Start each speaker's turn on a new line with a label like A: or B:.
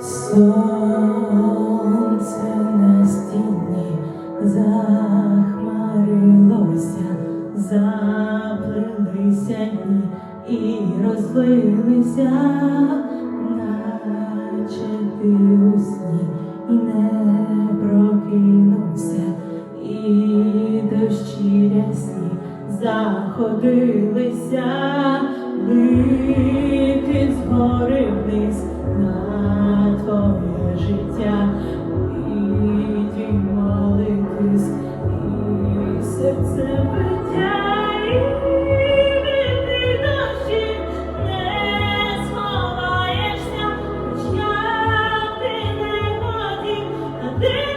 A: Сонце на стіні захмарилося, заплилися дні і розлилися, наче ти у сні і не прокинувся, і дощі рясні заходилися, гори вниз на твоє життя, і твій малий тиск, і серце биття. Yeah.